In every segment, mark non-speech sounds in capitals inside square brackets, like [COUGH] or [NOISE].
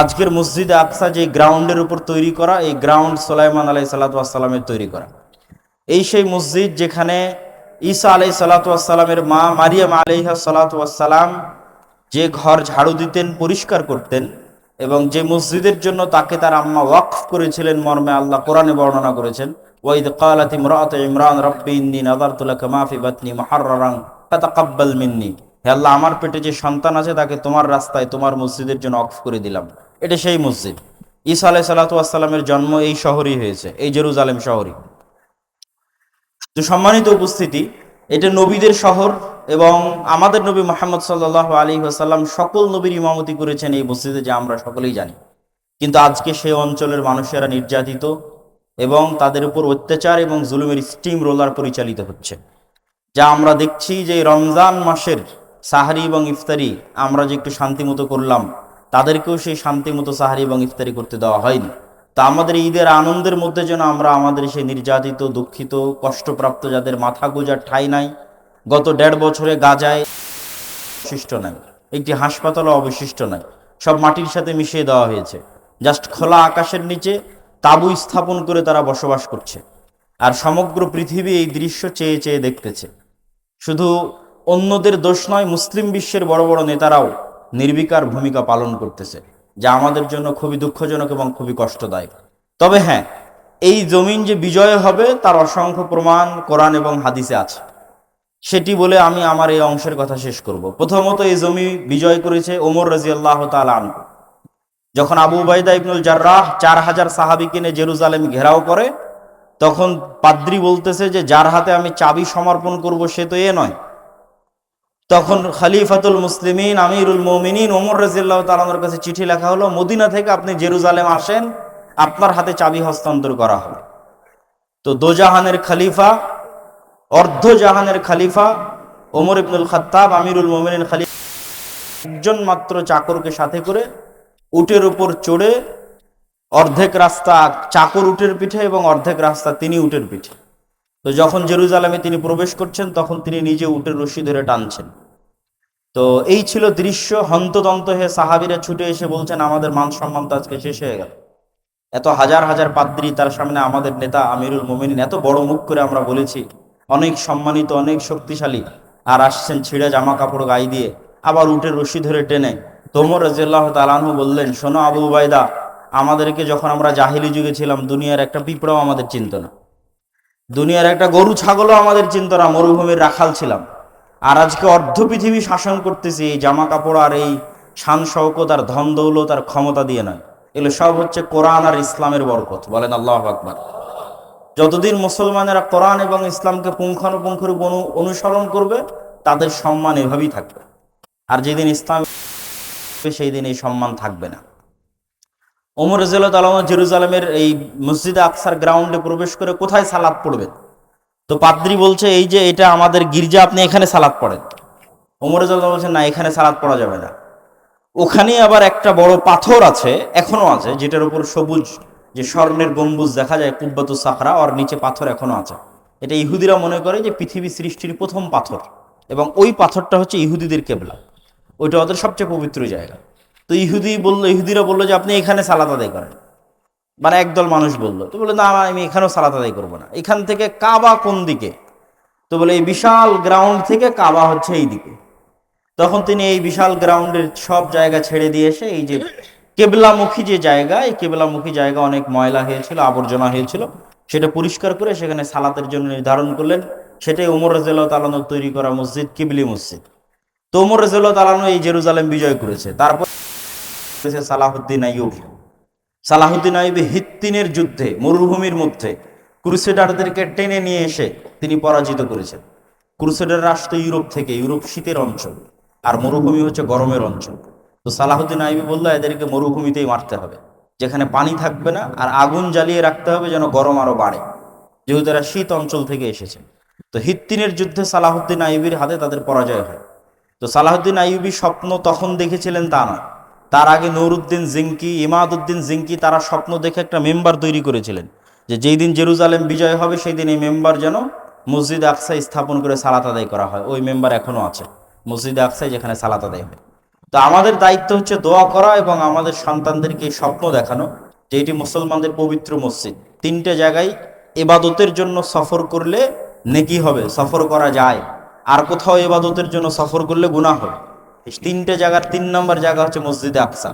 আজকের মসজিদ আকসা যে গ্রাউন্ডের উপর তৈরি করা, এই গ্রাউন্ড সোলাইমান আলাই সাল্লাতামের তৈরি করা। এই সেই মসজিদ যেখানে ঈসা আলাই সাল্লাতামের মা মারিয়াম আলাইহা সাল্লাতাম যে ঘর ঝাড়ু দিতেন, পরিষ্কার করতেন এবং যে মসজিদের জন্য তাকে তার আম্মা ওয়াকফ করেছিলেন মর্মে আল্লাহ কোরআনে বর্ণনা করেছেন, ওয়াইদ কালাত ইমরাত ইমরান, রব্বি ইন্নি নাদারতুলাকা মাফি বাতনি মুহাররারান, ফাতাকাব্বাল মিন্নি। হে আল্লাহ, আমার পেটে যে সন্তান আছে তাকে তোমার রাস্তায়, তোমার মসজিদের জন্য অক্ফ করে দিলাম। এটা সেই মসজিদ। ঈসা আলাই সাল্লাতামের জন্ম এই শহরেই হয়েছে, এই জেরুজালেম শহরই তো সম্মানিত উপস্থিতি, এটা নবীদের শহর এবং আমাদের নবী মোহাম্মদ সাল্লাহ আলী আসাল্লাম সকল নবীর ইমামতি করেছেন এই মসজিদে, যা আমরা সকলেই জানি। কিন্তু আজকে সেই অঞ্চলের মানুষেরা নির্যাতিত এবং তাদের উপর অত্যাচার এবং জুলুমের স্টিম রোলার পরিচালিত হচ্ছে। যা আমরা দেখছি যে রমজান মাসের সাহারি এবং ইফতারি আমরা যে একটু শান্তিমতো করলাম তাদেরকেও সেই শান্তিমতো সাহারি এবং ইফতারি করতে দেওয়া হয়নি। তা আমাদের ঈদের আনন্দের মধ্যে যেন আমরা আমাদের সেই নির্যাতিত, দুঃখিত, কষ্টপ্রাপ্ত যাদের মাথা গোজার ঠাই নাই, গত দেড় বছরে গাজায় অবশিষ্ট নাই, একটি হাসপাতালও অবশিষ্ট নাই, সব মাটির সাথে মিশিয়ে দেওয়া হয়েছে। জাস্ট খোলা আকাশের নিচে তাবু স্থাপন করে তারা বসবাস করছে। আর সমগ্র পৃথিবী এই দৃশ্য চেয়ে চেয়ে দেখতেছে। শুধু অন্যদের দোষ নয়, মুসলিম বিশ্বের বড় বড় নেতারাও নির্বিকার ভূমিকা পালন করতেছে, যা আমাদের জন্য খুবই দুঃখজনক এবং খুবই কষ্টদায়ক। তবে হ্যাঁ এই জমিন যে বিজয় হবে তার অসংখ্য প্রমাণ কোরআন এবং হাদিসে আছে। সেটি বলে আমি আমার এই অংশের কথা শেষ করব। প্রথমত এই জমি বিজয় করেছে ওমর রাজি আল্লাহ তালন যখন আবু বাইদা ইবনুল জার্রাহ চার হাজার সাহাবি কিনে জেরুজালেম ঘেরাও করে, তখন পাদ্রি বলতেছে যে, যার হাতে আমি চাবি সমর্পণ করব সে তো এ নয়। তখন খালিফাতুল মুসলিমিন, আমিরুল মমিনিন, ওমর রাজিল্লাহ তালানোর কাছে চিঠি লেখা হলো, মদিনা থেকে আপনি জেরুজালেম আসেন, আপনার হাতে চাবি হস্তান্তর করা হবে। তো দোজাহানের খালিফা অর্ধ জাহানের খালিফা, ওমর ইবনুল খাত্তাব, আমিরুল মোমিনিন খালিফা, একজন মাত্র চাকরকে সাথে করে উটের উপর চড়ে অর্ধেক রাস্তা চাকর উটের পিঠে এবং অর্ধেক রাস্তা তিনি উটের পিঠে। তো যখন জেরুজালামে তিনি প্রবেশ করছেন, তখন তিনি নিজে উটের রশি ধরে টানছেন। তো এই ছিল দৃশ্য। হন্তদন্ত হয়ে সাহাবিরা ছুটে এসে বলছেন, আমাদের মান সম্মান তো আজকে শেষ হয়ে গেল। এত হাজার হাজার পাদ্রী, তার সামনে আমাদের নেতা আমিরুল মোমিনিন, এত বড় মুখ করে আমরা বলেছি, অনেক সম্মানিত, অনেক শক্তিশালী। আর আসছেন ছিঁড়ে জামা কাপড় গায়ে দিয়ে, আবার উটের রশি ধরে টেনে। তোমর রাজিয়াল্লাহ তালানহু বললেন, শোনো আবু বাইদা আমাদেরকে যখন আমরা জাহিলি যুগে ছিলাম, দুনিয়ার একটা পিঁপড়াও আমাদের চিন্ত না। দুনিয়ার একটা গরু ছাগলও আমাদের চিন্ত না মরুভূমির রাখাল ছিলাম। আর আজকে অর্ধ পৃথিবী শাসন করতেছি, এই জামা কাপড় আর এই শান শৌকত আর ধন দৌলত আর ক্ষমতা দিয়ে নয়। এগুলো সব হচ্ছে কোরআন আর ইসলামের বরকত। বলেন আল্লাহ আকবর। যতদিন মুসলমানেরা কোরআন এবং ইসলামকে পুঙ্খানুপুঙ্খরূপ অনু অনুসরণ করবে, তাদের সম্মান এভাবেই থাকবে। আর যেদিন ইসলাম সেই দিন এই সম্মান থাকবে না। ওমর রাজিয়াল্লাহ তালাম জেরুজালেমের এই মসজিদে আকসার গ্রাউন্ডে প্রবেশ করে কোথায় সালাদ পড়বেন? তো পাদ্রি বলছে, এই যে এটা আমাদের গির্জা, আপনি এখানে সালাদ পড়েন। ওমর রাজিয়াল্লাহ বলছেন না, এখানে সালাদ পড়া যাবে না। ওখানে আবার একটা বড় পাথর আছে এখনও আছে, যেটার উপর সবুজ, যে স্বর্ণের গম্বুজ দেখা যায়, কুব্বাতু সাখরা ওর নিচে পাথর এখনও আছে। এটা ইহুদিরা মনে করে যে পৃথিবী সৃষ্টির প্রথম পাথর এবং ওই পাথরটা হচ্ছে ইহুদিদের কেবলা। ওইটা ওদের সবচেয়ে পবিত্র জায়গা। তো ইহুদি বলল, ইহুদিরা বলল যে, আপনি এখানে সালাত আদায় করেন। মানে একদল মানুষ বলল। তো বলে না আমি এখানেও সালাত আদায় করব না। এখান থেকে কাবা কোন দিকে? তো বলে, এই বিশাল গ্রাউন্ড থেকে কাবা হচ্ছে এই দিকে। তখন তিনি এই বিশাল গ্রাউন্ডের সব জায়গা ছেড়ে দিয়ে এসে, এই যে কেবলামুখী যে জায়গা, এই কেবলামুখী জায়গা অনেক ময়লা হয়েছিল, আবর্জনা হয়েছিল, সেটা পরিষ্কার করে সেখানে সালাতের জন্য নির্ধারণ করলেন। সেটাই ওমর রাজিয়াল্লাহ তালানোর তৈরি করা মসজিদ, কিবলি মসজিদ। তো ওমর রাজিয়াল্লাহ তালানো এই জেরুজালেম বিজয় করেছে। তারপর করেছে সালাহুদ্দিন আইয়ুব। সালাহুদ্দিন আইয়ুব হিত্তিনের যুদ্ধে, মরুভূমির মধ্যে ক্রুসেডারদেরকে টেনে নিয়ে এসে তিনি পরাজিত করেছেন। ক্রুসেডার আসতো ইউরোপ থেকে, ইউরোপ শীতের অঞ্চল, আর মরুভূমি হচ্ছে গরমের অঞ্চল। তো সালাহুদ্দিন আইবি বলল, এদেরকে মরুভূমিতেই মারতে হবে। যেখানে পানি থাকবে না, আর আগুন জ্বালিয়ে রাখতে হবে যেন গরম আরও বাড়ে। যেহেতু এরা শীত অঞ্চল থেকে এসেছে। তো হিত্তিনের যুদ্ধে সালাহুদ্দিন আইবির হাতে তাদের পরাজয় হয়। তো সালাহুদ্দিন আইবি স্বপ্ন তখন দেখেছিলেন তা নয়। তার আগে নুরুদ্দিন জিঙ্কি, ইমাদুদ্দিন জিঙ্কি তারা স্বপ্ন দেখে একটা মেম্বার তৈরি করেছিলেন যে যেই দিন জেরুজালেম বিজয় হবে, সেই দিন এই মেম্বার যেন মসজিদ আকসাই স্থাপন করে সালাত আদায় করা হয়। ওই মেম্বার এখনও আছে, মসজিদ আকসাই যেখানে সালাত আদায় হয় তো আমাদের দায়িত্ব হচ্ছে দোয়া করা এবং আমাদের সন্তানদেরকে স্বপ্ন দেখানো যে এটি মুসলমানদের পবিত্র মসজিদ। তিনটে জায়গায় এবাদতের জন্য সফর করলে নেকি হবে, সফর করা যায়। আর কোথাও এবাদতের জন্য সফর করলে গুনাহ হবে। এই তিনটে জায়গার তিন নম্বর জায়গা হচ্ছে মসজিদে আকসা।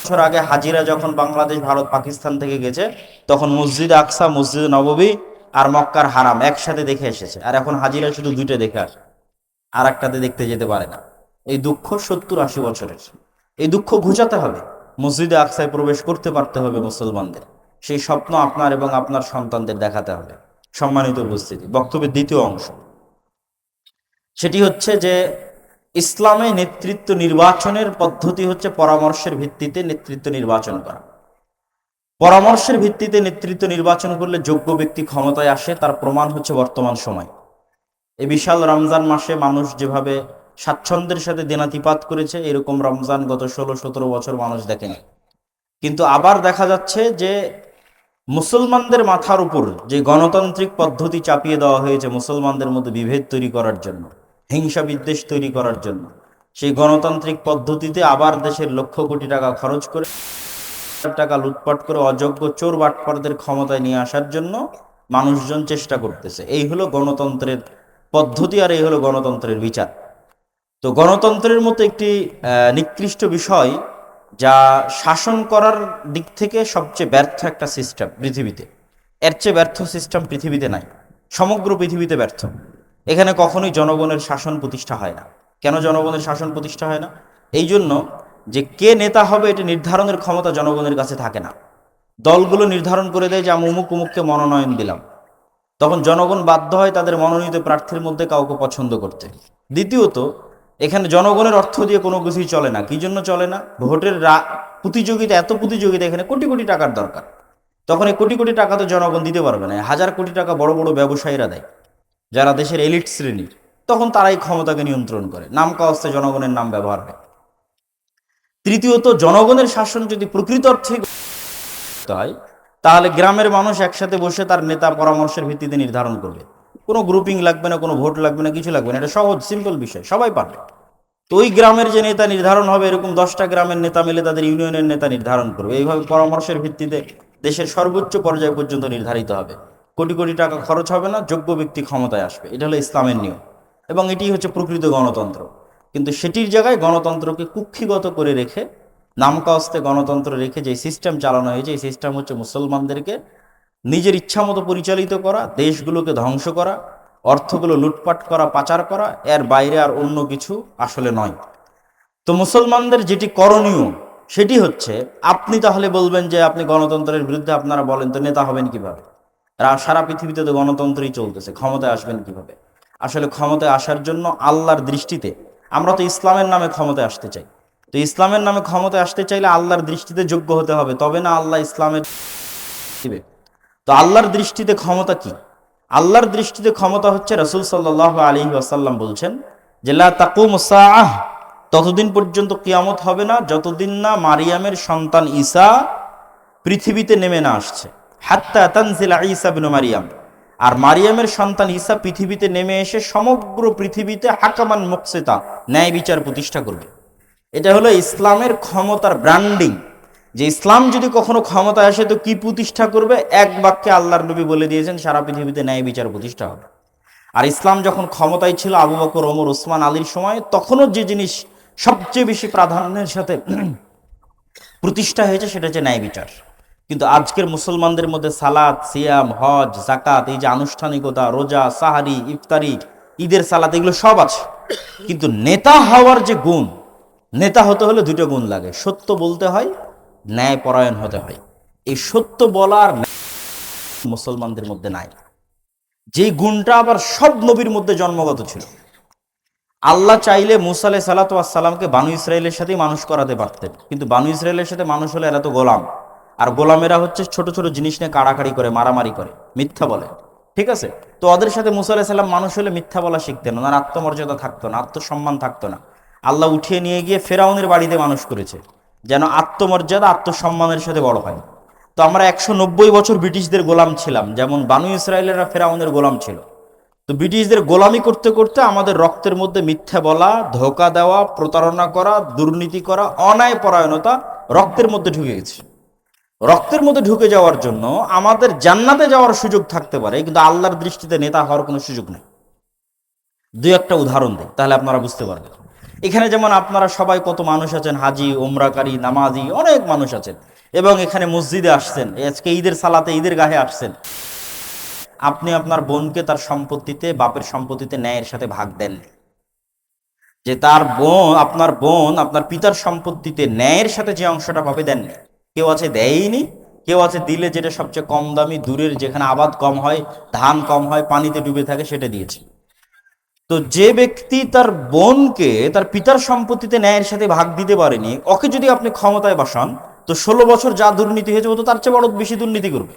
বছর আগে হাজিরা যখন বাংলাদেশ, ভারত, পাকিস্তান থেকে গেছে, তখন মসজিদ আকসা, মসজিদ নববী আর মক্কার হারাম একসাথে দেখে এসেছে। আর এখন হাজিরা শুধু দুইটা দেখে আসে আর একটাতে দেখতে যেতে পারে না। এই দুঃখ সত্তর আশি বছরের। এই দুঃখ ঘুচাতে হবে। মসজিদে আকসায় প্রবেশ করতে পারতে হবে মুসলমানদের। সেই স্বপ্ন আপনার এবং আপনার সন্তানদের দেখাতে হবে। সম্মানিত উপস্থিতি, বক্তব্যের দ্বিতীয় অংশ। সেটি হচ্ছে যে ইসলামে নেতৃত্ব নির্বাচনের পদ্ধতি হচ্ছে পরামর্শের ভিত্তিতে নেতৃত্ব নির্বাচন করা। পরামর্শের ভিত্তিতে নেতৃত্ব নির্বাচন করলে যোগ্য ব্যক্তি ক্ষমতায় আসে, তার প্রমাণ হচ্ছে বর্তমান সময়। এই বিশাল রমজান মাসে মানুষ যেভাবে স্বাচ্ছন্দ্যের সাথে দিনাতিপাত করেছে, এরকম রমজান গত ষোলো সতেরো বছর মানুষ দেখেনি। কিন্তু আবার দেখা যাচ্ছে যে মুসলমানদের মাথার উপর যে গণতান্ত্রিক পদ্ধতি চাপিয়ে দেওয়া হয়েছে, মুসলমানদের মধ্যে বিভেদ তৈরি করার জন্য হিংসা বিদ্বেষ তৈরি করার জন্য। সেই গণতান্ত্রিক পদ্ধতিতে আবার দেশের লক্ষ কোটি টাকা খরচ করে টাকা লুটপাট করে অযোগ্য চোর বাটপারদের ক্ষমতায় নিয়ে আসার জন্য মানুষজন চেষ্টা করতেছে। এই হলো গণতন্ত্রের পদ্ধতি আর এই হলো গণতন্ত্রের বিচার। তো গণতন্ত্রের মতো একটি নিকৃষ্ট বিষয় যা শাসন করার দিক থেকে সবচেয়ে ব্যর্থ একটা সিস্টেম পৃথিবীতে। এর চেয়ে ব্যর্থ সিস্টেম পৃথিবীতে নাই। সমগ্র পৃথিবীতে ব্যর্থ। এখানে কখনোই জনগণের শাসন প্রতিষ্ঠা হয় না। কেন জনগণের শাসন প্রতিষ্ঠা হয় না? এই জন্য যে কে নেতা হবে এটা নির্ধারণের ক্ষমতা জনগণের কাছে থাকে না। দলগুলো নির্ধারণ করে দেয় যে আমি অমুক উমুককে মনোনয়ন দিলাম। তখন জনগণ বাধ্য হয় তাদের মনোনীত প্রার্থীর মধ্যে কাউকে পছন্দ করতে। দ্বিতীয়ত, এখানে জনগণের অর্থ দিয়ে কোনো কিছুই চলে না। কি জন্য চলে না? ভোটের প্রতিযোগিতা, এত প্রতিযোগিতা এখানে কোটি কোটি টাকার দরকার। তখন এই কোটি কোটি টাকা তো জনগণ দিতে পারবে না। হাজার কোটি টাকা বড় বড় ব্যবসায়ীরা দেয়। যারা দেশের এলিট শ্রেণির, তখন তারাই ক্ষমতাকে নিয়ন্ত্রণ করে। নাম কাওয়াস্তে জনগণের নাম ব্যবহার হয়। তৃতীয়ত, জনগণের শাসন যদি প্রকৃত অর্থে হয়, তাহলে গ্রামের মানুষ একসাথে বসে তার নেতা পরামর্শের ভিত্তিতে নির্ধারণ করবে। কোনো গ্রুপিং লাগবে না, কোনো ভোট লাগবে না, কিছু লাগবে না। এটা সহজ সিম্পল বিষয়, সবাই পারবে। তো ওই গ্রামের যে নেতা নির্ধারণ হবে, এরকম দশটা গ্রামের নেতা মিলে তাদের ইউনিয়নের নেতা নির্ধারণ করবে। এইভাবে পরামর্শের ভিত্তিতে দেশের সর্বোচ্চ পর্যায় পর্যন্ত নির্ধারিত হবে। কোটি কোটি টাকা খরচ হবে না, যোগ্য ব্যক্তি ক্ষমতায় আসবে। এটা হলো ইসলামের নিয়ম। এবং এটি হচ্ছে প্রকৃত গণতন্ত্র। কিন্তু সেটির জায়গায় গণতন্ত্রকে কুক্ষিগত করে রেখে নামকাস্তে গণতন্ত্র রেখে যে সিস্টেম চালানো হয়েছে, এই সিস্টেম হচ্ছে মুসলমানদেরকে নিজের ইচ্ছামতো পরিচালিত করা, দেশগুলোকে ধ্বংস করা, অর্থগুলো লুটপাট করা, পাচার করা, এর বাইরে আর অন্য কিছু আসলে নয়। তো মুসলমানদের যেটি করণীয়, সেটি হচ্ছে, আপনি তাহলে বলবেন যে আপনি গণতন্ত্রের বিরুদ্ধে আপনারা বলেন, তো নেতা হবেন কীভাবে? সারা পৃথিবীতে তো গণতন্ত্রই চলতেছে, ক্ষমতায় আসবেন কীভাবে? আসলে ক্ষমতায় আসার জন্য আল্লাহর দৃষ্টিতে আমরা তো ইসলামের নামে ক্ষমতায় আসতে চাই। তো ইসলামের নামে ক্ষমতায় আসতে চাইলে আল্লাহর দৃষ্টিতে যোগ্য হতে হবে, তবে না আল্লাহ ইসলামের দিবে। তো আল্লাহর দৃষ্টিতে ক্ষমতা কি? আল্লাহর দৃষ্টিতে ক্ষমতা হচ্ছে রসুল সাল্লাহ আলী আসাল্লাম বলছেন যে সাআহ ততদিন পর্যন্ত কিয়ামত হবে না, যতদিন না মারিয়ামের সন্তান ঈসা পৃথিবীতে নেমে না আসছে। হাত্তা তানজিলা ঈসা বিন মারিয়াম। আর মারিয়ামের সন্তান ঈসা পৃথিবীতে নেমে এসে সমগ্র পৃথিবীতে হাকামান মুকসিতা, ন্যায় বিচার প্রতিষ্ঠা করবে। এটা হলো ইসলামের ক্ষমতার ব্র্যান্ডিং যে ইসলাম যদি কখনো ক্ষমতায় আসে, তো কি প্রতিষ্ঠা করবে? এক বাক্যে আল্লাহর নবী বলে দিয়েছেন, সারা পৃথিবীতে ন্যায় বিচার প্রতিষ্ঠা হবে। আর ইসলাম যখন ক্ষমতায় ছিল, আবু বকর, ওমর, ওসমান, আলীর সময়, তখনও যে জিনিস সবচেয়ে বেশি প্রাধান্যের সাথে [CLEARS THROAT] প্রতিষ্ঠা হয়েছে, সেটা হচ্ছে ন্যায় বিচার। কিন্তু আজকের মুসলমানদের মধ্যে সালাদ সিয়াম, হজ জাকাত এই যে আনুষ্ঠানিকতা, রোজা, সাহারি, ইফতারি, ঈদের সালাত, এগুলো সব আছে। কিন্তু নেতা হওয়ার যে গুণ, নেতা হতে হলে দুটো গুণ লাগে। সত্য বলতে হয় ন্যায় পরায়ণ হতে হয়। এই সত্য বলার মুসলমানদের মধ্যে নাই। যেই গুণটা আবার সব নবীর মধ্যে জন্মগত ছিল। আল্লাহ চাইলে মুসা আলাই সালাতামকে বানু ইসরায়েলের সাথেই মানুষ করাতে পারতেন। কিন্তু বানু ইসরায়েলের সাথে মানুষ হলে এরা তো গোলাম। আর গোলামেরা হচ্ছে ছোট ছোট জিনিস নিয়ে কাড়াকাড়ি করে, মারামারি করে, মিথ্যা বলে। ঠিক আছে? তো ওদের সাথে মুসা আলাহ মানুষ হলে মিথ্যা বলা শিখতেন ওনার আত্মমর্যাদা থাকতো না, আত্মসম্মান থাকতো না। আল্লাহ উঠিয়ে নিয়ে গিয়ে ফেরাউনের বাড়িতে মানুষ করেছে, যেন আত্মমর্যাদা, আত্মসম্মানের সাথে বড় হয়। তো আমরা একশো নব্বই বছর ব্রিটিশদের গোলাম ছিলাম, যেমন বানু ইসরায়েলেরা ফেরাউনের গোলাম ছিল। তো ব্রিটিশদের গোলামি করতে করতে আমাদের রক্তের মধ্যে মিথ্যা বলা, ধোকা দেওয়া, প্রতারণা করা, দুর্নীতি করা অন্যায় পরায়ণতা রক্তের মধ্যে ঢুকে গেছে। রক্তের মধ্যে ঢুকে যাওয়ার জন্য আমাদের জান্নাতে যাওয়ার সুযোগ থাকতে পারে, কিন্তু আল্লাহর দৃষ্টিতে নেতা হওয়ার কোনো সুযোগ নেই। দুই একটা উদাহরণ দিই, তাহলে আপনারা বুঝতে পারবেন। এখানে যেমন আপনারা সবাই কত মানুষ আছেন, হাজি ওমরাকারী নামাজি, অনেক মানুষ আছেন, এবং এখানে মসজিদে আসছেন, আজকে ঈদের সালাতে ঈদের গাহে আসছেন। আপনি আপনার বোনকে তার সম্পত্তিতে, বাপের সম্পত্তিতে ন্যায়ের সাথে ভাগ দেননি যে তার বোন, আপনার বোন, আপনার পিতার সম্পত্তিতে ন্যায়ের সাথে যে অংশটা পাবে দেননি কেউ আছে দেয়নি? কেউ আছে দিলে যেটা সবচেয়ে কম দামি, দূরের যেখানে আবাদ কম হয়, ধান কম হয়, পানিতে ডুবে থাকে, সেটা দিয়েছে। তো যে ব্যক্তি তার বোনকে, তার পিতার সম্পত্তিতে ন্যায়ের সাথে ভাগ দিতে পারেনি, ওকে যদি আপনি ক্ষমতায় বসান, তো ষোলো বছর যা দুর্নীতি হয়েছে, ও তো তার চেয়ে বড় বেশি দুর্নীতি করবে।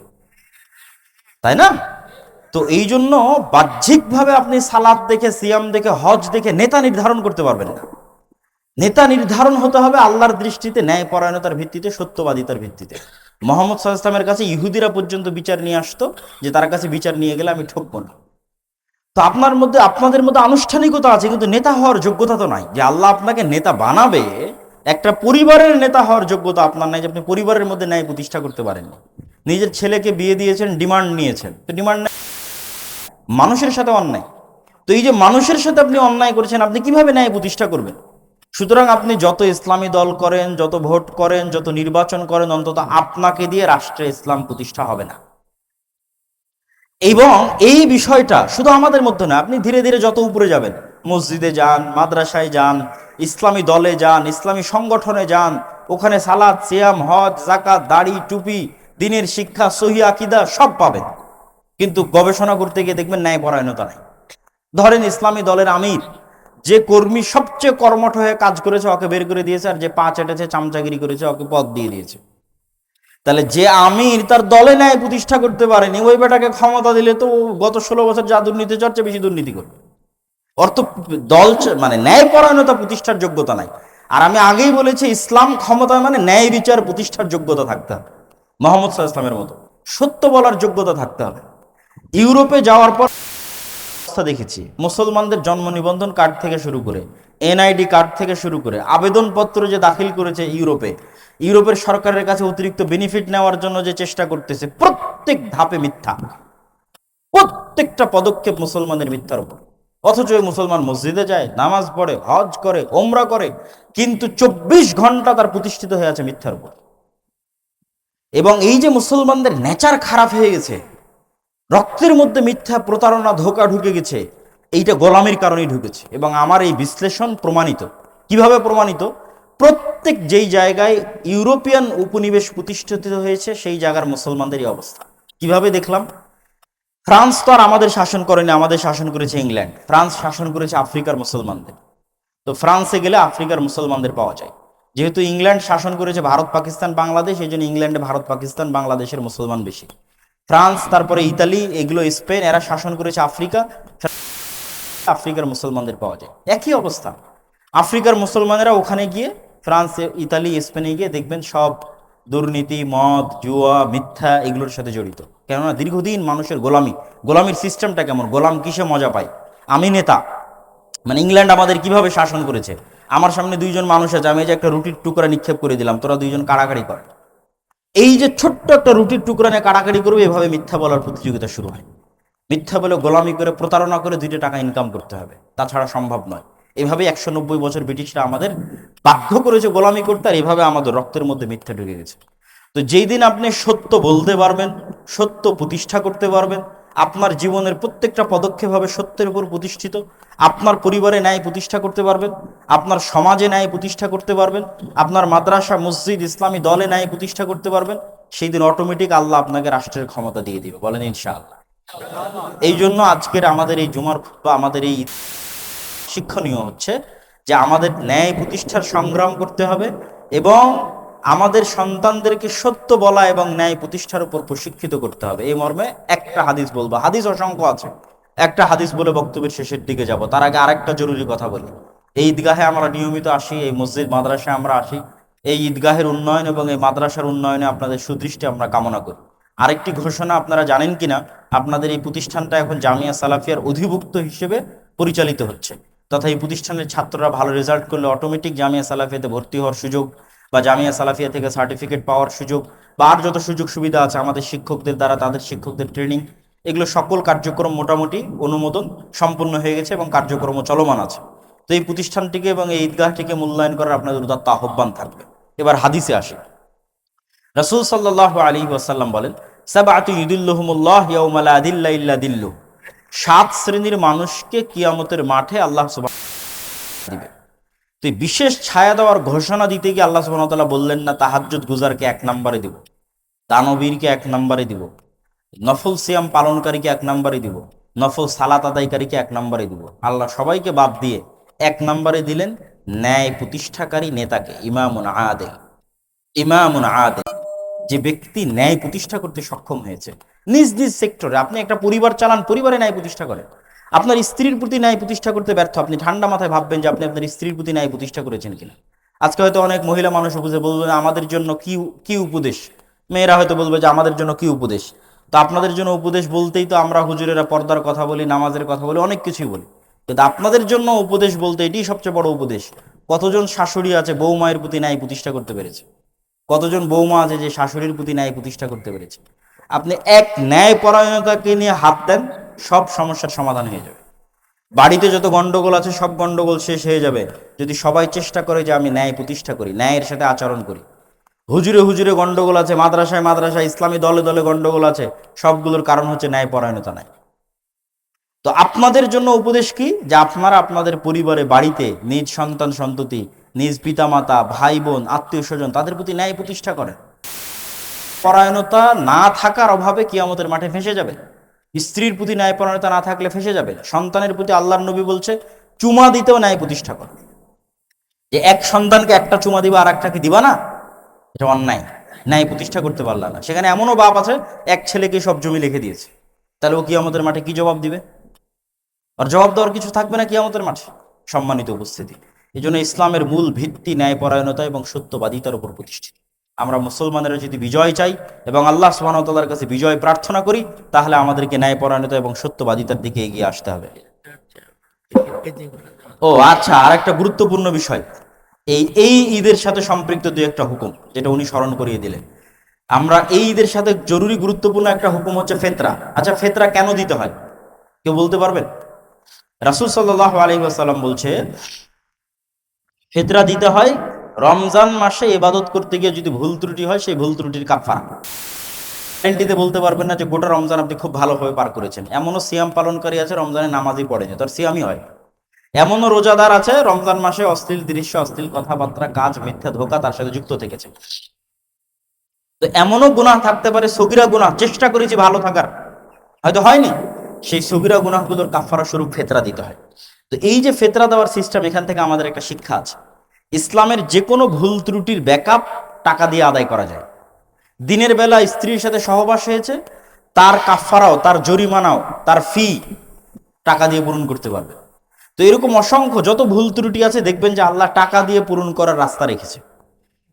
তাই না? তো এই জন্য বাহ্যিকভাবে আপনি সালাদ দেখে, সিয়াম দেখে, হজ দেখে নেতা নির্ধারণ করতে পারবেন না। নেতা নির্ধারণ হতে হবে আল্লাহর দৃষ্টিতে ন্যায় পরায়ণতার ভিত্তিতে, সত্যবাদিতার ভিত্তিতে। মোহাম্মদ সাল্লাহ ইসলামের কাছে ইহুদিরা পর্যন্ত বিচার নিয়ে আসতো যে তার কাছে বিচার নিয়ে গেলে আমি ঠকবো না। তো আপনার মধ্যে, আপনাদের মধ্যে আনুষ্ঠানিকতা আছে, কিন্তু নেতা হওয়ার যোগ্যতা তো নাই। যে আল্লাহ আপনাকে নেতা বানাবে, একটা পরিবারের নেতা হওয়ার যোগ্যতা আপনার নাই যে আপনি পরিবারের মধ্যে ন্যায় প্রতিষ্ঠা করতে পারেননি। নিজের ছেলেকে বিয়ে দিয়েছেন, ডিমান্ড নিয়েছেন। তো ডিমান্ড মানুষের সাথে অন্যায়। তো এই যে মানুষের সাথে আপনি অন্যায় করেছেন, আপনি কীভাবে ন্যায় প্রতিষ্ঠা করবেন? সুতরাং আপনি যত ইসলামী দল করেন, যত ভোট করেন, যত নির্বাচন করেন, অন্তত আপনাকে দিয়ে রাষ্ট্রে ইসলাম প্রতিষ্ঠা হবে না। এবং এই বিষয়টা শুধু আমাদের মধ্যে না আপনি ধীরে ধীরে যত উপরে যাবেন, মসজিদে যান, মাদ্রাসায় যান, ইসলামী দলে যান, ইসলামী সংগঠনে যান, ওখানে সালাদ সিয়াম, হজ জাকাত দাড়ি, টুপি, দিনের শিক্ষা, সহি আকিদা সব পাবেন। কিন্তু গবেষণা করতে গিয়ে দেখবেন ন্যায় পরায়ণতা নাই। ধরেন ইসলামী দলের আমির যে কর্মী সবচেয়ে কর্মঠ হয়ে কাজ করেছে, ওকে বের করে দিয়েছে, আর যে পা চেটেছে, চামচাগিরি করেছে, ওকে পদ দিয়ে দিয়েছে। তাহলে যে আমির তার দলে ন্যায় প্রতিষ্ঠা করতে পারেনি, ওই বেটাকে ক্ষমতা দিলে তো গত ষোলো বছর যা দুর্নীতি চর্চা বেশি দুর্নীতি করবে। অর্থ দল মানে ন্যায় পরায়ণতা প্রতিষ্ঠার যোগ্যতা নাই। আর আমি আগেই বলেছি, ইসলাম ক্ষমতায় মানে ন্যায় বিচার প্রতিষ্ঠার যোগ্যতা থাকতে হবে। মোহাম্মদ সাল্লাহ ইসলামের মতো। সত্য বলার যোগ্যতা থাকতে হবে। ইউরোপে যাওয়ার পর অবস্থা দেখেছি। মুসলমানদের জন্ম নিবন্ধন কার্ড থেকে শুরু করে, এনআইডি কার্ড থেকে শুরু করে, আবেদনপত্র যে দাখিল করেছে ইউরোপে, ইউরোপের সরকারের কাছে অতিরিক্ত বেনিফিট নেওয়ার জন্য যে চেষ্টা করতেছে, প্রত্যেক ধাপে মিথ্যা। প্রত্যেকটা পদক্ষেপ মুসলমানের মিথ্যার উপর। অথচ মুসলমান মসজিদে যায়, নামাজ পড়ে, হজ করে ওমরা করে, কিন্তু চব্বিশ ঘণ্টা তার প্রতিষ্ঠিত হয়ে আছে মিথ্যার উপর। এবং এই যে মুসলমানদের নেচার খারাপ হয়ে গেছে রক্তের মধ্যে মিথ্যা প্রতারণা, ধোকা ঢুকে গেছে। এইটা গোলামির কারণেই ঢুকেছে এবং আমার এই বিশ্লেষণ প্রমাণিত। কীভাবে প্রমাণিত? প্রত্যেক যেই জায়গায় ইউরোপিয়ান উপনিবেশ প্রতিষ্ঠিত হয়েছে, সেই জায়গার মুসলমানদেরই অবস্থা। কীভাবে দেখলাম? ফ্রান্স তো আর আমাদের শাসন করেনি, আমাদের শাসন করেছে ইংল্যান্ড। ফ্রান্স শাসন করেছে আফ্রিকার মুসলমানদের। তো ফ্রান্সে গেলে আফ্রিকার মুসলমানদের পাওয়া যায়। যেহেতু ইংল্যান্ড শাসন করেছে ভারত, পাকিস্তান, বাংলাদেশ, এই জন্য ইংল্যান্ডে ভারত, পাকিস্তান, বাংলাদেশের মুসলমান বেশি। ফ্রান্স, তারপরে ইতালি, এগুলো স্পেন, এরা শাসন করেছে আফ্রিকা। আফ্রিকার মুসলমানদের পাওয়া যায়। একই অবস্থা। আফ্রিকার মুসলমানেরা ওখানে গিয়ে, ফ্রান্স, ইতালি, স্পেনে গিয়ে দেখবেন সব দুর্নীতি, মদ, জুয়া, মিথ্যা এগুলোর সাথে জড়িত। কেননা দীর্ঘদিন মানুষের গোলামি, গোলামির সিস্টেমটা কেমন? গোলাম কিসে মজা পায়? আমি নেতা। মানে ইংল্যান্ড আমাদের কীভাবে শাসন করেছে? আমার সামনে দুইজন মানুষ আছে, আমি যে একটা রুটির টুকরা নিক্ষেপ করে দিলাম, তোরা দুইজন কাড়াকাড়ি কর। এই যে ছোট্ট একটা রুটির টুকরা নিয়ে কাড়াকাড়ি করবে, এভাবে মিথ্যা বলার প্রতিযোগিতা শুরু হয়। মিথ্যা বলে গোলামি করে, প্রতারণা করে দুইটা টাকা ইনকাম করতে হবে। তাছাড়া সম্ভব নয়। এভাবে একশো নব্বই বছর ব্রিটিশরা আমাদের বাধ্য করেছে গোলামি করতে, আর এভাবে আমাদের রক্তের মধ্যে মিথ্যা ঢুকে গেছে। তো যেই দিন আপনি সত্য বলতে পারবেন, সত্য প্রতিষ্ঠা করতে পারবেন আপনার জীবনের প্রত্যেকটা পদক্ষেপ হবে সত্যের উপর প্রতিষ্ঠিত। আপনার পরিবারে ন্যায় প্রতিষ্ঠা করতে পারবেন। আপনার সমাজে ন্যায় প্রতিষ্ঠা করতে পারবেন। আপনার মাদ্রাসা, মসজিদ, ইসলামী দলে ন্যায় প্রতিষ্ঠা করতে পারবেন। সেই দিন অটোমেটিক আল্লাহ আপনাকে রাষ্ট্রের ক্ষমতা দিয়ে দিবে। বলেন ইনশাআল্লাহ। এই জন্য আজকের আমাদের এই জুমার বা আমাদের এই শিক্ষণীয় হচ্ছে যে আমাদের ন্যায় প্রতিষ্ঠার সংগ্রাম করতে হবে এবং আমাদের সন্তানদেরকে সত্য বলা এবং ন্যায় প্রতিষ্ঠার উপর প্রশিক্ষিত করতে হবে। এই মর্মে একটা হাদিস বলব। হাদিস অসংখ্য আছে। একটা হাদিস বলে বক্তব্যের শেষের দিকে যাব। তার আগে আরেকটা জরুরি কথা বলি। এই ঈদগাহে আমরা নিয়মিত আসি, এই মসজিদ, মাদ্রাসায় আমরা আসি। এই ঈদগাহের উন্নয়ন এবং এই মাদ্রাসার উন্নয়নে আপনাদের সুদৃষ্টি আমরা কামনা করি। আরেকটি ঘোষণা আপনারা জানেন কিনা? আপনাদের এই প্রতিষ্ঠানটা এখন জামিয়া সালাফিয়ার অধিভুক্ত হিসেবে পরিচালিত হচ্ছে। তথা এই প্রতিষ্ঠানের ছাত্ররা ভালো রেজাল্ট করলে অটোমেটিক জামিয়া সালাফিয়াতে ভর্তি হওয়ার সুযোগ বা জামিয়া সালাফিয়া থেকে সার্টিফিকেট পাওয়ার সুযোগ বা আর যত সুযোগ সুবিধা আছে আমাদের শিক্ষকদের দ্বারা, তাদের শিক্ষকদের ট্রেনিং এগুলো সকল কার্যক্রম মোটামুটি অনুমোদন সম্পূর্ণ হয়ে গেছে এবং কার্যক্রম চলমান আছে। তো এই প্রতিষ্ঠানটিকে এবং এই ঈদগাহটিকে মূল্যায়ন করার আপনাদের উদাত্ত আহ্বান থাকবে। এবার হাদিসে আসে। রাসূল সাল্লাহ আলী ওয়াসাল্লাম বলেন, সাবাতু ইদুল্লাহুমুল্লাহ ইয়াউমালা আদিল্লা ইল্লা দিল্লু। সাত শ্রেণির মানুষকে কিয়ামতের মাঠে আল্লাহ সুবহান দিবে। তো বিশেষ ছায়া দেওয়ার ঘোষণা দিতে গিয়ে আল্লাহ সুবহানাহু বললেন, না, তাহাজ্জুদ গুজারকে এক নম্বরে দিব, দানবীরকে এক নম্বরে দিব, নফল সিয়াম পালনকারীকে এক নম্বরে দিব, নফল সালাত আদায়কারীকে এক নম্বরে দিব। আল্লাহ সবাইকে বাদ দিয়ে এক নম্বরে দিলেন ন্যায় প্রতিষ্ঠাকারী নেতাকে, ইমামুন আদেল ইমামুন আদেল। যে ব্যক্তি ন্যায় প্রতিষ্ঠা করতে সক্ষম হয়েছে, নিজ নিজ সেক্টরে, আপনি একটা পরিবার চালান, পরিবারে ন্যায় প্রতিষ্ঠা করেন। আপনার স্ত্রীর প্রতি ন্যায় প্রতিষ্ঠা করতে ব্যর্থ। আপনি ঠান্ডা মাথায় ভাববেন যে আপনি আপনার স্ত্রীর প্রতি ন্যায় প্রতিষ্ঠা করেছেন কিনা। আজকে হয়তো অনেক মহিলা মানুষ বুঝে বলবেন আমাদের জন্য কি কি উপদেশ? মেয়েরা হয়তো বলবে যে আমাদের জন্য কি উপদেশ? তো আপনাদের জন্য উপদেশ বলতেই তো আমরা হুজুরেরা পর্দার কথা বলি, নামাজের কথা বলি, অনেক কিছুই বলি। কিন্তু আপনাদের জন্য উপদেশ বলতে এটি সবচেয়ে বড় উপদেশ। কতজন শাশুড়ি আছে বউ মায়ের প্রতি ন্যায় প্রতিষ্ঠা করতে পেরেছে? কতজন বৌমা আছে যে শাশুড়ির প্রতি ন্যায় প্রতিষ্ঠা করতে পেরেছে? আপনি এক ন্যায় পরায়ণতাকে নিয়ে হাত দেন সব সমস্যার সমাধান হয়ে যাবে। বাড়িতে যত গন্ডগোল আছে, সব গন্ডগোল শেষ হয়ে যাবে। যদি সবাই চেষ্টা করে যে আমি ন্যায় প্রতিষ্ঠা করি, ন্যায়ের সাথে আচরণ করি। হুজুরে হুজুরে গন্ডগোল আছে, মাদ্রাসায় মাদ্রাসায়, ইসলামী দলে দলে গন্ডগোল আছে, সবগুলোর কারণ হচ্ছে ন্যায় পরায়ণতা নাই। তো আপনাদের জন্য উপদেশ কি? যে আপনারা আপনাদের পরিবারে বাড়িতে নিজ সন্তান, সন্ততি, নিজ পিতামাতা ভাই বোন আত্মীয় স্বজন তাদের প্রতি ন্যায় প্রতিষ্ঠা করেন। পরায়ণতা না থাকার অভাবে কিয়ামতের মাঠে ফেসে যাবে। স্ত্রীর প্রতি ন্যায় পরায়ণতা না থাকলে ফেসে যাবে সন্তানের প্রতি আল্লাহর নবী বলছে, চুমা দিতেও ন্যায় প্রতিষ্ঠা করো। যে এক সন্তানকে একটা চুমা দিবা আর একটাকে দিবা না? এটা অন্যায়। ন্যায় প্রতিষ্ঠা করতে পারলা না। সেখানে এমনও বাপ আছে, এক ছেলেকে সব জমি লিখে দিয়েছে। তাহলে ও কিয়ামতের মাঠে কি জবাব দিবে? আর জবাব দেওয়ার কিছু থাকবে না কি কিয়ামতের মাঠে? সম্মানিত উপস্থিতি। এই জন্য ইসলামের মূল ভিত্তি ন্যায়পরায়ণতা এবং সত্যবাদিতার উপর প্রতিষ্ঠিত। আমরা মুসলমানেরা যদি বিজয় চাই এবং আল্লাহ সুবাহতাল্লার কাছে বিজয় প্রার্থনা করি, তাহলে আমাদেরকে ন্যায়পরায়ণতা এবং সত্যবাদিতার দিকে এগিয়ে আসতে হবে। ও আচ্ছা আর একটা গুরুত্বপূর্ণ বিষয়। এই এই ঈদের সাথে সম্পৃক্ত দুই একটা হুকুম, যেটা উনি স্মরণ করিয়ে দিলেন। আমরা এই ঈদের সাথে জরুরি গুরুত্বপূর্ণ একটা হুকুম হচ্ছে ফেতরা। আচ্ছা ফেতরা কেন দিতে হয়? কেউ বলতে পারবেন? রাসুল সাল্লাহ আলহিহাসাল্লাম বলছে, ফেতরা দিতে হয় রমজান মাসে এবাদত করতে গিয়ে যদি ভুল ত্রুটি হয়, সেই ভুল ত্রুটির কাফারা গ্যারান্টিতে বলতে পারবেন না যে গোটা রমজান আপনি খুব ভালোভাবে পার করেছেন। এমনও সিয়াম পালনকারী আছে, রমজানে নামাজই পড়েনি তার সিয়ামই হয়। এমনও রোজাদার আছে, রমজান মাসে অশ্লীল দৃশ্য, অশ্লীল কথাবার্তা, কাজ, মিথ্যা, ধোকা তার সাথে যুক্ত থেকেছে। তো এমনও গুনাহ থাকতে পারে, সগিরা গুনাহ। চেষ্টা করেছি ভালো থাকার। হয়তো হয়নি। সেই সগিরা গুনাহগুলোর কাফারা স্বরূপ ফেতরা দিতে হয়। তো এই যে ফেতরা দেওয়ার সিস্টেম এখান থেকে আমাদের একটা শিক্ষা আছে। ইসলামের যে কোনো ভুল ত্রুটির ব্যাকআপ টাকা দিয়ে আদায় করা যায়। দিনের বেলা স্ত্রীর সাথে সহবাস হয়েছে, তার কাফারাও তার জরিমানাও, তার ফি টাকা দিয়ে পূরণ করতে পারবে। তো এরকম অসংখ্য যত ভুল ত্রুটি আছে, দেখবেন যে আল্লাহ টাকা দিয়ে পূরণ করার রাস্তা রেখেছে।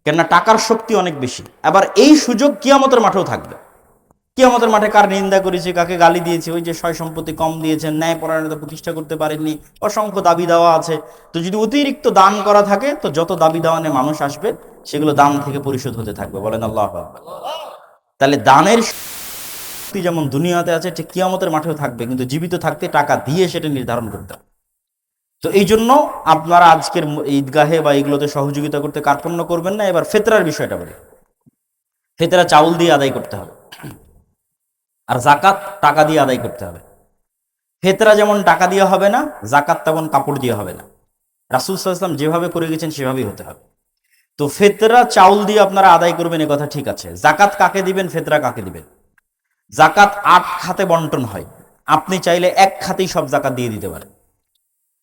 কেননা টাকার শক্তি অনেক বেশি। আবার এই সুযোগ কিয়ামতের মাঠেও থাকবে। কিয়ামতের মাঠে কার নিন্দা করেছে, কাকে গালি দিয়েছে, ওই যে সয় সম্পত্তি কম দিয়েছেন, ন্যায় পরায়ণতা প্রতিষ্ঠা করতে পারেননি, অসংখ্য দাবি দেওয়া আছে। তো যদি অতিরিক্ত দান করা থাকে, তো যত দাবি দেওয়ানে মানুষ আসবে, সেগুলো দান থেকে পরিশোধ হতে থাকবে। বলেন আল্লাহ তাহলে দানের শক্তি যেমন দুনিয়াতে আছে, ঠিক কিয়ামতের মাঠেও থাকবে, কিন্তু জীবিত থাকতে টাকা দিয়ে সেটা নির্ধারণ করতে হবে। তো এই জন্য আপনারা আজকের ঈদগাহে বা এগুলোতে সহযোগিতা করতে কার্পণ্য করবেন না, এবার ফেতরার বিষয়টা বলি। ফেতরা চাউল দিয়ে আদায় করতে হবে। আর জাকাত টাকা দিয়ে আদায় করতে হবে। ফেতরা যেমন টাকা দিয়ে হবে না, জাকাত তেমন কাপড় দিয়ে হবে না। রাসুল সাল্লাম যেভাবে করে গেছেন, সেভাবেই হতে হবে। তো ফেতরা চাউল দিয়ে আপনারা আদায় করবেন, এ কথা ঠিক আছে। জাকাত কাকে দিবেন, ফেতরা কাকে দিবেন? জাকাত আট খাতে বন্টন হয়। আপনি চাইলে এক খাতেই সব জাকাত দিয়ে দিতে পারেন।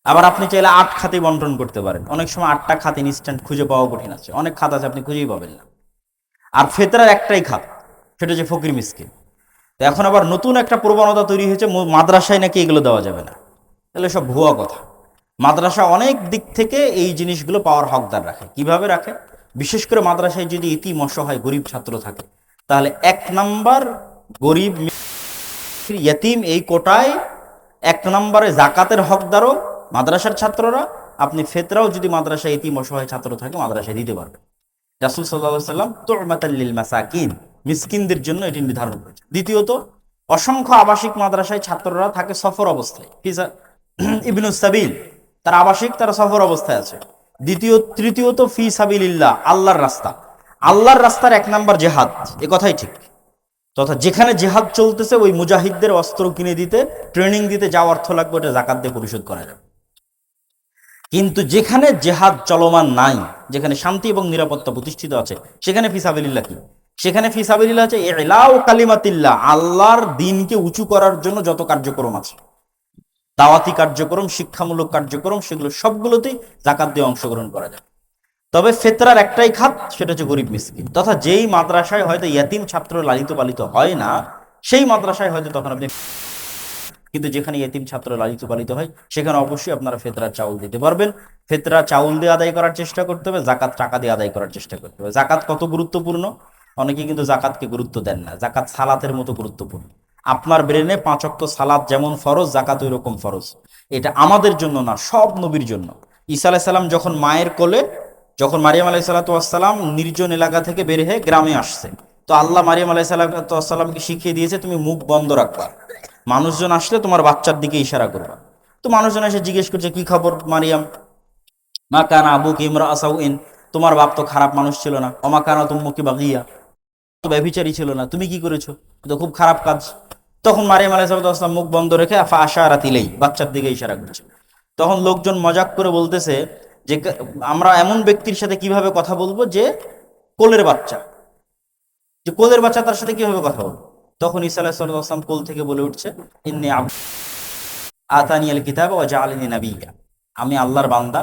আবার আপনি চাইলে আট খাতে বন্টন করতে পারেন। অনেক সময় আটটা খাত ইনস্ট্যান্ট খুঁজে পাওয়া কঠিন আছে। অনেক খাত আছে, আপনি খুঁজেই পাবেন না। আর ফেতরার একটাই খাত, সেটা হচ্ছে ফকির মিসকিন। তো এখন আবার নতুন একটা প্রবণতা তৈরি হয়েছে মাদ্রাসায় নাকি এগুলো দেওয়া যাবে না। তাহলে সব ভুয়া কথা। মাদ্রাসা অনেক দিক থেকে এই জিনিসগুলো পাওয়ার হকদার রাখে। কীভাবে রাখে? বিশেষ করে মাদ্রাসায় যদি ইতি অসহায় গরিব ছাত্র থাকে, তাহলে এক নাম্বার গরিব ইয়তিম এই কোটায় এক নম্বরে জাকাতের হকদারও মাদ্রাসার ছাত্ররা, আপনি ফেতরাও যদি মাদ্রাসায় ইতিম অসহায় ছাত্র থাকে, মাদ্রাসায় দিতে পারবেন। রাসুল সাল্লাহ সাল্লাম তোরমাতাল্লিল মাসাকিন। মিসকিনদের জন্য এটি নির্ধারণ করেছে। দ্বিতীয়ত, অসংখ্য আবাসিক মাদ্রাসায় ছাত্ররা থাকে সফর অবস্থায়। ফিজা ইবনু সাবিল, তার আবাসিক, তারা সফর অবস্থায় আছে। দ্বিতীয়, তৃতীয়ত, ফি সাবিলিল্লাহ, আল্লাহর রাস্তা। আল্লাহর রাস্তার এক নাম্বার জেহাদ, এ কথাই ঠিক। তথা যেখানে জেহাদ চলতেছে, ওই মুজাহিদদের অস্ত্র কিনে দিতে, ট্রেনিং দিতে যা অর্থ লাগবে, ওটা জাকাত দিয়ে পরিশোধ করা যাবে। কিন্তু যেখানে জেহাদ চলমান নাই, যেখানে শান্তি এবং নিরাপত্তা প্রতিষ্ঠিত আছে, সেখানে ফিসাবিল্লাহ কি? সেখানে ফিসাবিল্লাহ আছে এলাও কালিমাতিল্লাহ, আল্লাহর দিনকে উঁচু করার জন্য যত কার্যক্রম আছে। দাওয়াতি কার্যক্রম, শিক্ষামূলক কার্যক্রম, সেগুলো সবগুলোতেই জাকাত দিয়ে অংশগ্রহণ করা যায়। তবে ফেতরার একটাই খাত, সেটা হচ্ছে গরিব মিসকিন। তথা যেই মাদ্রাসায় হয়তো ইয়াতিম ছাত্র লালিত পালিত হয় না, সেই মাদ্রাসায় হয়তো তখন আপনি কিন্তু যেখানে এতিম ছাত্র লালিত পালিত হয়, সেখানে অবশ্যই আপনারা ফেতরা চাউল দিতে পারবেন। ফেতরা চাউল দিয়ে আদায় করার চেষ্টা করতে হবে জাকাত টাকা দিয়ে আদায় করার চেষ্টা করতে হবে। জাকাত কত গুরুত্বপূর্ণ? অনেকে কিন্তু জাকাতকে গুরুত্ব দেন না। জাকাত সালাতের মতো গুরুত্বপূর্ণ। আপনার ব্রেনে পাঁচক্ত সালাত যেমন ফরজ, জাকাত ওই রকম ফরজ। এটা আমাদের জন্য না, সব নবীর জন্য। ঈসা আলাইসাল্লাম যখন মায়ের কোলে, যখন মারিয়াম আলাই সাল্লাতাম নির্জন এলাকা থেকে বের হয়ে গ্রামে আসছে, তো আল্লাহ মারিয়াম আলাই সাল্লাতামকে শিখিয়ে দিয়েছে, তুমি মুখ বন্ধ রাখবা। মানুষজন আসলে তোমার বাচ্চার দিকে ইশারা করবা। তো মানুষজন এসে জিজ্ঞেস করছে, কি খবর মারিয়াম? মা কানা আবু কি ইমরা আসাউইন তোমার বাপ তো খারাপ মানুষ ছিল না। অমা কানা তুম্মুকি বাগিয়া। ব্যভিচারী ছিল না। তুমি কি করেছ? তো খুব খারাপ কাজ। তখন মারিয়াম আলাইসালাম মুখ বন্ধ রেখে আফা আশারা তিলেই বাচ্চার দিকে ইশারা করছে তখন লোকজন মজাক করে বলতেছে যে, আমরা এমন ব্যক্তির সাথে কীভাবে কথা বলব যে কোলের বাচ্চা। যে কোলের বাচ্চা তার সাথে কীভাবে কথা বলব? তখন ঈসা আলাহিসাল্লাম কোল থেকে বলে উঠছে, ইন্নি আব আতানিয়াল কিতাব ও জাআলানি নাবিয়্যা আমি আল্লাহর বান্দা,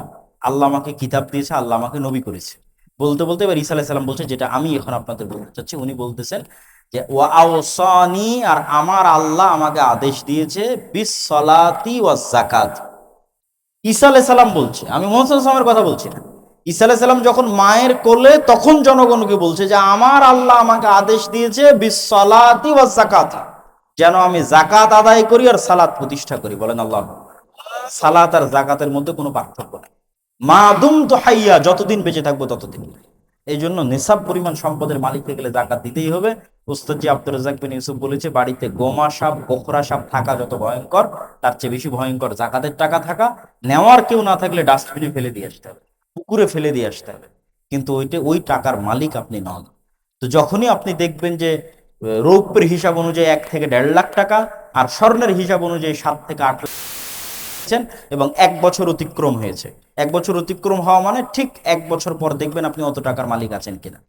আল্লাহ আমাকে কিতাব দিয়েছে, আল্লাহ আমাকে নবী করেছে। বলতে বলতে এবার ঈসা আলাইহিস সালাম বলছে, যেটা আমি এখন আপনাদের বলতে চাচ্ছি, উনি বলতেছেন যে, ওয়া আওসানি, আর আমার আল্লাহ আমাকে আদেশ দিয়েছে বিস সলাতি ওয়াজ জাকাত ঈসা আলাইহিস সালাম বলছে, আমি মোহাম্মদ সাল্লামের কথা বলছি না। ঈসা আলাইহিস সালাম যখন মায়ের কোলে, তখন জনগণকে বলছে যে, আমার আল্লাহ আমাকে আদেশ দিয়েছে বিস সলাতি ওয়াজ জাকাত যেন আমি জাকাত আদায় করি আর সালাত প্রতিষ্ঠা করি। বলেন আল্লাহ। সালাত আর জাকাতের মধ্যে কোনো পার্থক্য নেই। মাদুম তো হাইয়া, যতদিন বেঁচে থাকব ততদিন। এই জন্য নেশাব পরিমাণ সম্পদের মালিক গেলে জাকাত দিতেই হবে। উস্তাদজি আব্দুর রাজাক বিন ইউসুফ বলেছে, বাড়িতে গোমা সাপ, গোখরা সাপ থাকা যত ভয়ঙ্কর, তার চেয়ে বেশি ভয়ঙ্কর জাকাতের টাকা থাকা। নেওয়ার কেউ না থাকলে ডাস্টবিনে ফেলে দিয়ে আসতে হবে, পুকুরে ফেলে দিয়ে আসতে হবে। কিন্তু ওইটা, ওই টাকার মালিক আপনি নন। তো যখনই আপনি দেখবেন যে রৌপ্যের হিসাব অনুযায়ী এক থেকে দেড় লাখ টাকা, আর স্বর্ণের হিসাব অনুযায়ী সাত থেকে আট লাখ পেয়েছেন এবং এক বছর অতিক্রম হয়েছে। এক বছর অতিক্রম হওয়া মানে ঠিক এক বছর পর দেখবেন আপনি অত টাকার মালিক আছেন কিনা।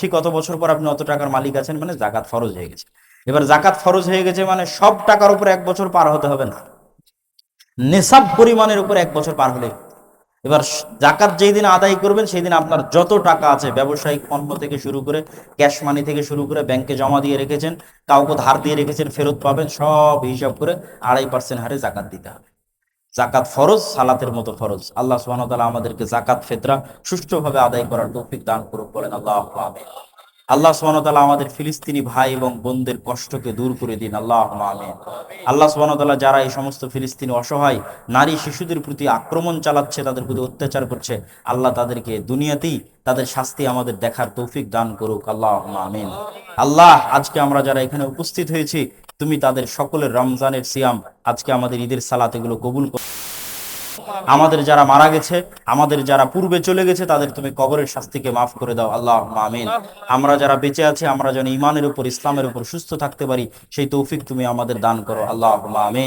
ঠিক অত বছর পর আপনি অত টাকার মালিক আছেন মানে জাকাত ফরজ হয়ে গেছে। এবার জাকাত ফরজ হয়ে গেছে মানে সব টাকার উপর এক বছর পার হতে হবে না। নেশাব পরিমাণের উপর এক বছর পার হলে এবার জাকাত যেই দিন আদায় করবেন সেই দিন আপনার যত টাকা আছে ব্যবসায়িক পণ্য থেকে শুরু করে ক্যাশ মানি থেকে শুরু করে ব্যাংকে জমা দিয়ে রেখেছেন, কাউকে ধার দিয়ে রেখেছেন, ফেরত পাবেন, সব হিসাব করে আড়াই পার্সেন্ট হারে জাকাত দিতে হবে। জাকাত ফরজ, সালাতের মতো ফরজ। আল্লাহ সুবহানাহু ওয়া তাআলা আমাদেরকে জাকাত, ফিতরা সুষ্ঠুভাবে আদায় করার তৌফিক দান করুক বলেন। আল্লাহ আমিন। আল্লাহ ওয়া আমাদের ফিলিস্তিনি ভাই এবং বোনদের কষ্টকে দূর করে দিন। আল্লাহ আমিন। আল্লাহ ওয়া যারা এই সমস্ত ফিলিস্তিনি অসহায় নারী শিশুদের প্রতি আক্রমণ চালাচ্ছে, তাদের প্রতি অত্যাচার করছে, আল্লাহ তাদেরকে দুনিয়াতেই তাদের শাস্তি আমাদের দেখার তৌফিক দান করুক। আল্লাহ আমিন। আল্লাহ, আজকে আমরা যারা এখানে উপস্থিত হয়েছি তুমি তাদের সকলের রমজানের সিয়াম আজকে আমাদের ঈদের সালাত এগুলো কবুল কর। আমাদের যারা মারা গেছে, আমাদের যারা পূর্বে চলে গেছে, তাদের তুমি কবরের শাস্তিকে মাফ করে দাও। আল্লাহ আমিন। আমরা যারা বেঁচে আছি, আমরা যেন ইমানের উপর, ইসলামের উপর সুস্থ থাকতে পারি, সেই তৌফিক তুমি আমাদের দান করো। আল্লাহ আমিন।